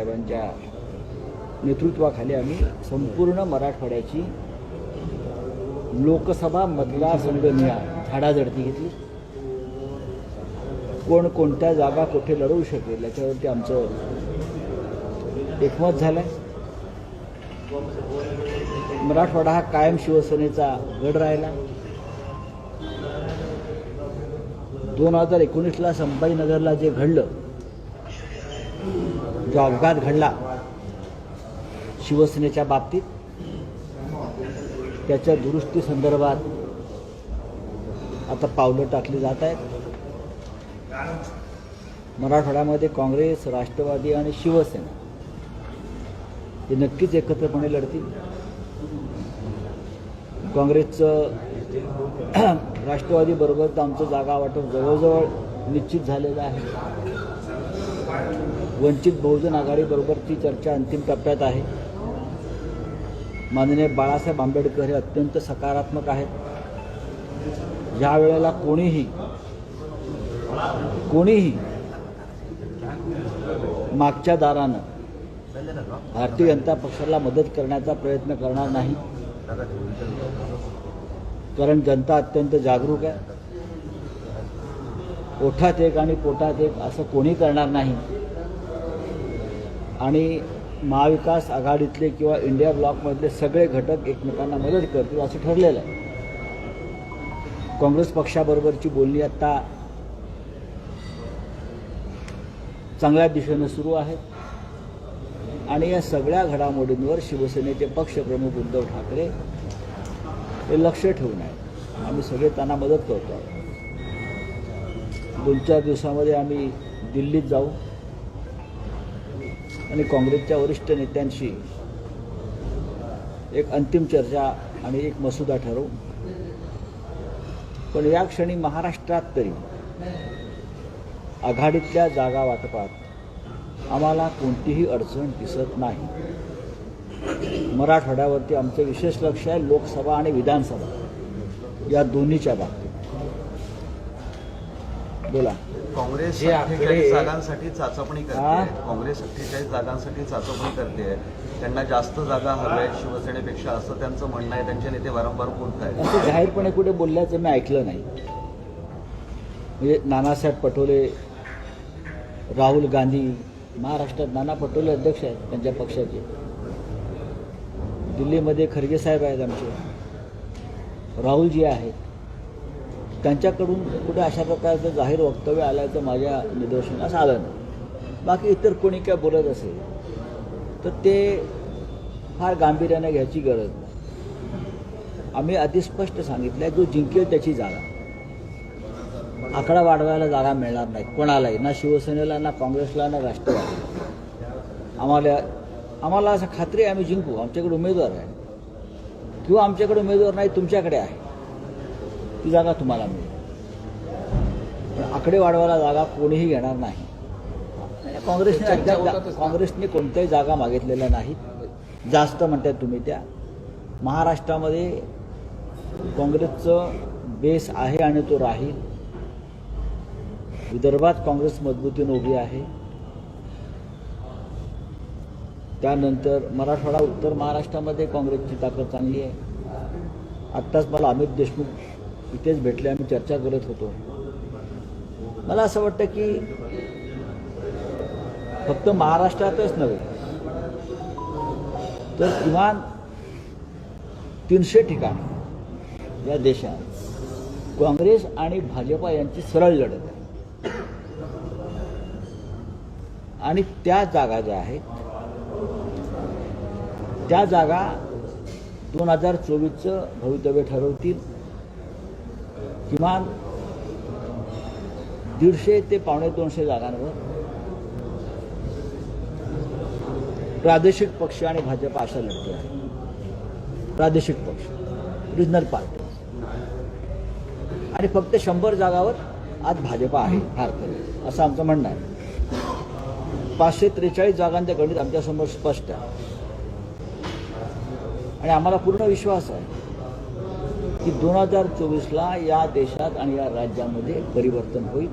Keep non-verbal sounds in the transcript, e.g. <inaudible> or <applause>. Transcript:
साहेबांच्या नेतृत्वाखाली आम्ही संपूर्ण मराठवाड्याची लोकसभा मतदारसंघ निहा झाडाझडती घेतली. कोण कोणत्या जागा कुठे लढवू शकेल याच्यावरती आमचं एकमत झालं मराठवाडा हा कायम शिवसेनेचा गड राहिला. दोन हजार एकोणीसला संभाजीनगरला जे घडलं जो अपघात घडला शिवसेनेच्या बाबतीत त्याच्या दुरुस्ती संदर्भात आता पावलं टाकली जात आहेत. मराठवाड्यामध्ये काँग्रेस राष्ट्रवादी आणि शिवसेना हे नक्कीच एकत्रपणे लढतील. काँग्रेसचं <clears throat> राष्ट्रवादीबरोबर आमचं जागा वाटप जवळजवळ निश्चित झालेलं आहे. वंचित बहुजन आघाडीबरोबरची चर्चा अंतिम टप्प्यात आहे. माननीय बाळासाहेब आंबेडकर हे अत्यंत सकारात्मक आहेत. ह्या वेळेला कोणीही कोणीही मागच्या दारानं भारतीय जनता पक्षाला मदत करण्याचा प्रयत्न करणार नाही. कारण जनता अत्यंत जागरूक आहे. ओठात एक आणि पोटात एक असं कोणी करणार नाही. आणि महाविकास आघाडीतले किंवा इंडिया ब्लॉकमधले सगळे घटक एकमेकांना मदत करतील असं ठरलेलं आहे. काँग्रेस पक्षाबरोबरची बोलणी आत्ता चांगल्या दिशेनं सुरू आहेत आणि या सगळ्या घडामोडींवर शिवसेनेचे पक्षप्रमुख उद्धव ठाकरे हे लक्ष ठेवून आहेत. आम्ही सगळे त्यांना मदत करतो. आहोत दोन चार दिवसामध्ये आम्ही दिल्लीत जाऊ. आणि काँग्रेसच्या वरिष्ठ नेत्यांशी एक अंतिम चर्चा आणि एक मसुदा ठरवू. पण या क्षणी महाराष्ट्रात तरी आघाडीतल्या जागा वाटपात आम्हाला कोणतीही अडचण दिसत नाही. मराठवाड्यावरती आमचं विशेष लक्ष आहे लोकसभा आणि विधानसभा. या दोन्हीच्या बाबतीत. बोला. काँग्रेस जे अठ्ठेचाळीस जागांसाठी चाचपणी? करते. काँग्रेस अठ्ठेचाळीस जागांसाठी चाचपणी करते. त्यांना जास्त जागा हव्या शिवसेनेपेक्षा असं त्यांचं म्हणणं आहे. त्यांचे नेते वारंवार बोलत आहेत. जाहीरपणे कुठे बोलल्याचं मी ऐकलं नाही. म्हणजे नानासाहेब पटोले राहुल गांधी महाराष्ट्रात नाना पटोले अध्यक्ष आहेत त्यांच्या पक्षाचे. दिल्लीमध्ये खरगे साहेब आहेत आमचे. राहुलजी आहेत. त्यांच्याकडून कुठे अशा प्रकारचं जाहीर वक्तव्य आल्याचं माझ्या निदर्शनास आलं नाही. बाकी इतर कोणी काय बोलत असेल तर ते फार गांभीर्याने घ्यायची गरज नाही. आम्ही आधी स्पष्ट सांगितलं आहे जो जिंकेल त्याची जागा. आकडा वाढवायला जागा मिळणार नाही कोणालाही ना शिवसेनेला ना काँग्रेसला ना राष्ट्रवादी आम्हाला आम्हाला असं खात्री आहे आम्ही जिंकू आमच्याकडे उमेदवार आहे. किंवा आमच्याकडे उमेदवार नाही तुमच्याकडे आहे. ती जागा तुम्हाला मिळेल. पण आकडे वाढवायला जागा कोणीही घेणार नाही. काँग्रेसने अद्याप काँग्रेसने कोणत्याही जागा मागितलेल्या नाहीत. जास्त म्हणतात तुम्ही त्या. महाराष्ट्रामध्ये काँग्रेसचं बेस आहे आणि तो राहील. विदर्भात काँग्रेस मजबूतीने उभी आहे. त्यानंतर मराठवाडा उत्तर महाराष्ट्रामध्ये काँग्रेसची ताकद चांगली आहे. आत्ताच मला अमित देशमुख इथेच भेटले आम्ही चर्चा करत होतो. मला असं वाटतं की फक्त महाराष्ट्रातच नव्हे तर किमान तीनशे ठिकाण या देशात काँग्रेस आणि भाजपा यांची सरळ लढत आहे. आणि त्या जागा ज्या आहेत त्या जागा दोन हजार चोवीसचं भवितव्य ठरवतील. किमान दीडशे ते पावणे दोनशे जागांवर प्रादेशिक पक्ष आणि भाजप अशा लढते आहे प्रादेशिक पक्ष रिजनल पार्टी आणि फक्त शंभर जागावर आज भाजप आहे भारतात असं आमचं म्हणणं आहे. पाचशे त्रेचाळीस जागांच्या गणित आमच्यासमोर स्पष्ट आहे. आणि आम्हाला पूर्ण विश्वास आहे. की दोन हजार चोवीसला या देशात आणि या राज्यामध्ये परिवर्तन होईल.